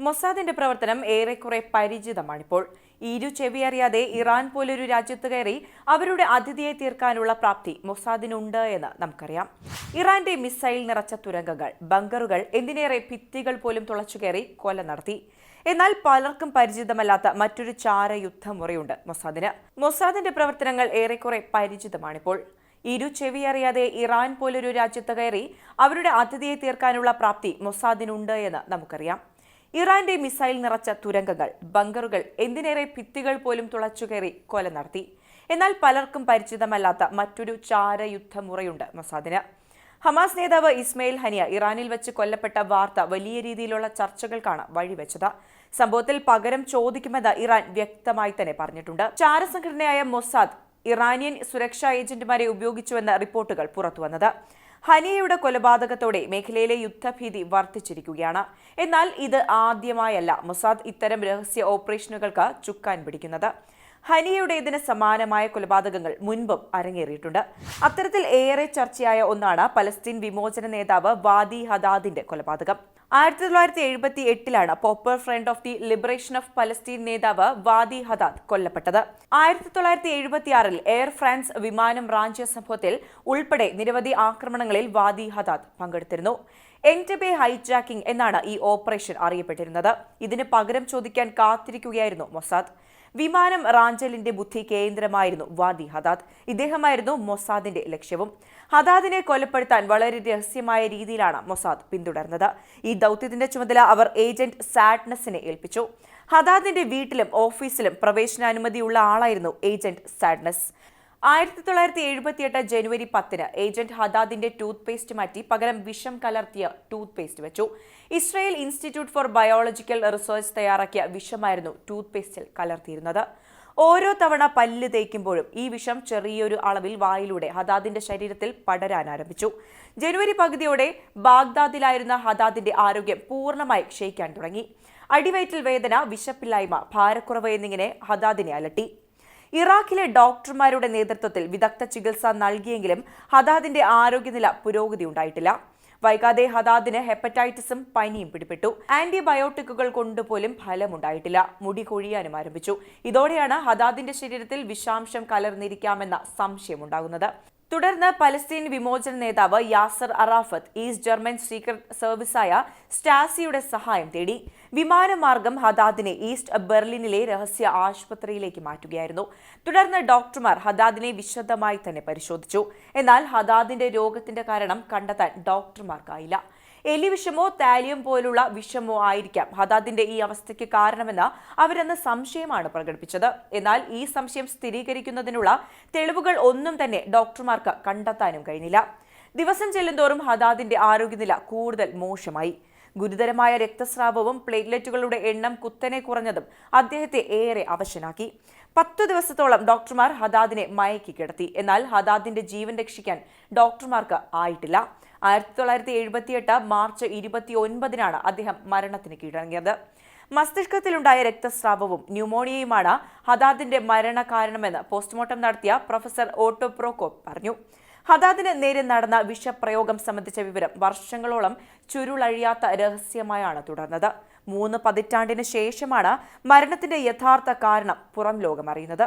മൊസാദിന്റെ പ്രവർത്തനം ഏറെക്കുറെ പരിചിതമാണിപ്പോൾ. ഇരു ചെവിയറിയാതെ ഇറാൻ പോലൊരു രാജ്യത്ത് കയറി അവരുടെ അതിഥിയെ തീർക്കാനുള്ള പ്രാപ്തി മൊസാദിനുണ്ട് എന്ന് നമുക്കറിയാം. ഇറാന്റെ മിസൈൽ നിറച്ച തുരങ്കങ്ങൾ ബങ്കറുകൾ എന്തിനേറെ ഭിത്തികൾ പോലും തുളച്ചു കയറി കൊല നടത്തി. എന്നാൽ പലർക്കും പരിചിതമല്ലാത്ത മറ്റൊരു ചാര യുദ്ധമുറയുണ്ട് മൊസാദിന്. മൊസാദിന്റെ പ്രവർത്തനങ്ങൾ ഏറെക്കുറെ പരിചിതമാണിപ്പോൾ. ഇരു ചെവിയറിയാതെ ഇറാൻ പോലൊരു രാജ്യത്ത് കയറി അവരുടെ അതിഥിയെ തീർക്കാനുള്ള പ്രാപ്തി മൊസാദിനുണ്ട് എന്ന് നമുക്കറിയാം. ഇറാന്റെ മിസൈൽ നിറച്ച തുരങ്കങ്ങൾ ബങ്കറുകൾ എന്തിനേറെ ഭിത്തികൾ പോലും തുളച്ചുകയറി കൊല നടത്തി. എന്നാൽ പലർക്കും പരിചിതമല്ലാത്ത മറ്റൊരു ചാരയുദ്ധമുറയുണ്ട് മൊസാദിന്. ഹമാസ് നേതാവ് ഇസ്മയിൽ ഹനിയ ഇറാനിൽ വെച്ച് കൊല്ലപ്പെട്ട വാർത്ത വലിയ രീതിയിലുള്ള ചർച്ചകൾക്കാണ് വഴിവെച്ചത്. സംഭവത്തിൽ പകരം ചോദിക്കുമെന്ന് ഇറാൻ വ്യക്തമായി തന്നെ പറഞ്ഞിട്ടുണ്ട്. ചാരസംഘടനയായ മൊസാദ് ഇറാനിയൻ സുരക്ഷാ ഏജന്റുമാരെ ഉപയോഗിച്ചുവെന്ന റിപ്പോർട്ടുകൾ പുറത്തുവന്നത്. ഹനിയയുടെ കൊലപാതകത്തോടെ മേഖലയിലെ യുദ്ധഭീതി വർദ്ധിച്ചിരിക്കുകയാണ്. എന്നാൽ ഇത് ആദ്യമായല്ല മൊസാദ് ഇത്തരം രഹസ്യ ഓപ്പറേഷനുകൾക്ക് ചുക്കാൻ പിടിക്കുന്നത്. ഹനിയയുടേതിന് സമാനമായ കൊലപാതകങ്ങൾ മുൻപും അരങ്ങേറിയിട്ടുണ്ട്. അത്തരത്തിൽ ഏറെ ചർച്ചയായ ഒന്നാണ് പലസ്തീൻ വിമോചന നേതാവ് വാദി ഹദാദിന്റെ കൊലപാതകം. ആയിരത്തി തൊള്ളായിരത്തി എഴുപത്തി എട്ടിലാണ് popular front of the liberation of Palestine നേതാവ് വാദി ഹദാദ് കൊല്ലപ്പെട്ടത്. ആയിരത്തി തൊള്ളായിരത്തി എഴുപത്തിയാറിൽ എയർ ഫ്രാൻസ് വിമാനം റാഞ്ചിയ സംഭവത്തിൽ ഉൾപ്പെടെ നിരവധി ആക്രമണങ്ങളിൽ വാദി ഹദാദ് പങ്കെടുത്തിരുന്നു. എന്റബെ ഹൈജാക്കിംഗ് എന്നാണ് ഈ ഓപ്പറേഷൻ അറിയപ്പെട്ടിരുന്നത്. ഇതിന് പകരം ചോദിക്കാൻ കാത്തിരിക്കുകയായിരുന്നു മൊസാദ്. വിമാനം റാഞ്ചലിന്റെ ബുദ്ധി കേന്ദ്രമായിരുന്നു വാദി ഹദാദ്. ഇദ്ദേഹമായിരുന്നു മൊസാദിന്റെ ലക്ഷ്യവും. ഹദാദിനെ കൊലപ്പെടുത്താൻ വളരെ രഹസ്യമായ രീതിയിലാണ് മൊസാദ് പിന്തുടർന്നത്. ഈ ദൗത്യത്തിന്റെ ചുമതല അവർ ഏജന്റ് സാഡ്നസിനെ ഏൽപ്പിച്ചു. ഹദാദിന്റെ വീട്ടിലും ഓഫീസിലും പ്രവേശനാനുമതിയുള്ള ആളായിരുന്നു ഏജന്റ് സാഡ്നസ്. ആയിരത്തി തൊള്ളായിരത്തി എഴുപത്തിയെട്ട് ജനുവരി പത്തിന് ഏജന്റ് ഹദാദിന്റെ ടൂത്ത് പേസ്റ്റ് മാറ്റി പകരം വിഷം കലർത്തിയ ടൂത്ത് പേസ്റ്റ് വെച്ചു. Israel institute for biological research തയ്യാറാക്കിയ വിഷമായിരുന്നു ടൂത്ത് പേസ്റ്റിൽ കലർത്തിയിരുന്നത്. ഓരോ തവണ പല്ല് തേക്കുമ്പോഴും ഈ വിഷം ചെറിയൊരു അളവിൽ വായിലൂടെ ഹദാദിന്റെ ശരീരത്തിൽ പടരാൻ ആരംഭിച്ചു. ജനുവരി പകുതിയോടെ ബാഗ്ദാദിലായിരുന്ന ഹദാദിന്റെ ആരോഗ്യം പൂർണമായി ക്ഷയിക്കാൻ തുടങ്ങി. അടിവയറ്റിൽ വേദന വിശപ്പില്ലായ്മ ഭാരക്കുറവ് എന്നിങ്ങനെ ഹദാദിനെ അലട്ടി. ഇറാഖിലെ ഡോക്ടർമാരുടെ നേതൃത്വത്തിൽ വിദഗ്ധ ചികിത്സ നൽകിയെങ്കിലും ഹദാദിന്റെ ആരോഗ്യനില പുരോഗതി ഉണ്ടായിട്ടില്ല. വൈകാതെ ഹദാദിന് ഹെപ്പറ്റൈറ്റിസും പനിയും പിടിപെട്ടു. ആന്റിബയോട്ടിക്കുകൾ കൊണ്ടുപോലും ഫലമുണ്ടായിട്ടില്ല. മുടി കൊഴിയാനും ആരംഭിച്ചു. ഇതോടെയാണ് ഹദാദിന്റെ ശരീരത്തിൽ വിഷാംശം കലർന്നിരിക്കാമെന്ന സംശയമുണ്ടാകുന്നത്. തുടർന്ന് പലസ്തീൻ വിമോചന നേതാവ് Yasser Arafat East German secret സർവീസായ സ്റ്റാസിയുടെ സഹായം തേടി. വിമാനമാർഗം ഹദാദിനെ ഈസ്റ്റ് ബെർലിനിലെ രഹസ്യ ആശുപത്രിയിലേക്ക് മാറ്റുകയായിരുന്നു. തുടർന്ന് ഡോക്ടർമാർ ഹദാദിനെ വിശദമായി തന്നെ പരിശോധിച്ചു. എന്നാൽ ഹദാദിന്റെ രോഗത്തിന്റെ കാരണം കണ്ടെത്താൻ ഡോക്ടർമാർക്കായില്ല. എലി വിഷമോ താലിയം പോലുള്ള വിഷമോ ആയിരിക്കാം ഹദാദിന്റെ ഈ അവസ്ഥയ്ക്ക് കാരണമെന്ന് അവരെന്ന് സംശയമാണ് പ്രകടിപ്പിച്ചത്. എന്നാൽ ഈ സംശയം സ്ഥിരീകരിക്കുന്നതിനുള്ള തെളിവുകൾ ഒന്നും തന്നെ ഡോക്ടർമാർക്ക് കണ്ടെത്താനും കഴിഞ്ഞില്ല. ദിവസം ചെല്ലുന്തോറും ഹദാദിന്റെ ആരോഗ്യനില കൂടുതൽ മോശമായി. ഗുരുതരമായ രക്തസ്രാവവും പ്ലേറ്റ്ലെറ്റുകളുടെ എണ്ണം കുത്തനെ കുറഞ്ഞതും അദ്ദേഹത്തെ ഏറെ അവശനാക്കി. പത്തു ദിവസത്തോളം ഡോക്ടർമാർ ഹദാദിനെ മയക്കി കിടത്തി. എന്നാൽ ഹദാദിന്റെ ജീവൻ രക്ഷിക്കാൻ ഡോക്ടർമാർക്ക് ആയിട്ടില്ല. ആയിരത്തി തൊള്ളായിരത്തി എഴുപത്തിയെട്ട് മാർച്ച് ഇരുപത്തി ഒൻപതിനാണ് അദ്ദേഹം മരണത്തിന് കീഴടങ്ങിയത്. മസ്തിഷ്കത്തിലുണ്ടായ രക്തസ്രാവവും ന്യൂമോണിയയുമാണ് ഹദാദിന്റെ മരണ കാരണമെന്ന് പോസ്റ്റ്മോർട്ടം നടത്തിയ പ്രൊഫസർ ഓട്ടോ പ്രോകോപ്പ് പറഞ്ഞു. ഹദാദിന് നേരെ നടന്ന വിഷപ്രയോഗം സംബന്ധിച്ച വിവരം വർഷങ്ങളോളം ചുരുളഴിയാത്ത രഹസ്യമായാണ് തുടർന്നത്. മൂന്ന് പതിറ്റാണ്ടിന് ശേഷമാണ് മരണത്തിന്റെ യഥാർത്ഥ കാരണം പുറം ലോകം അറിയുന്നത്.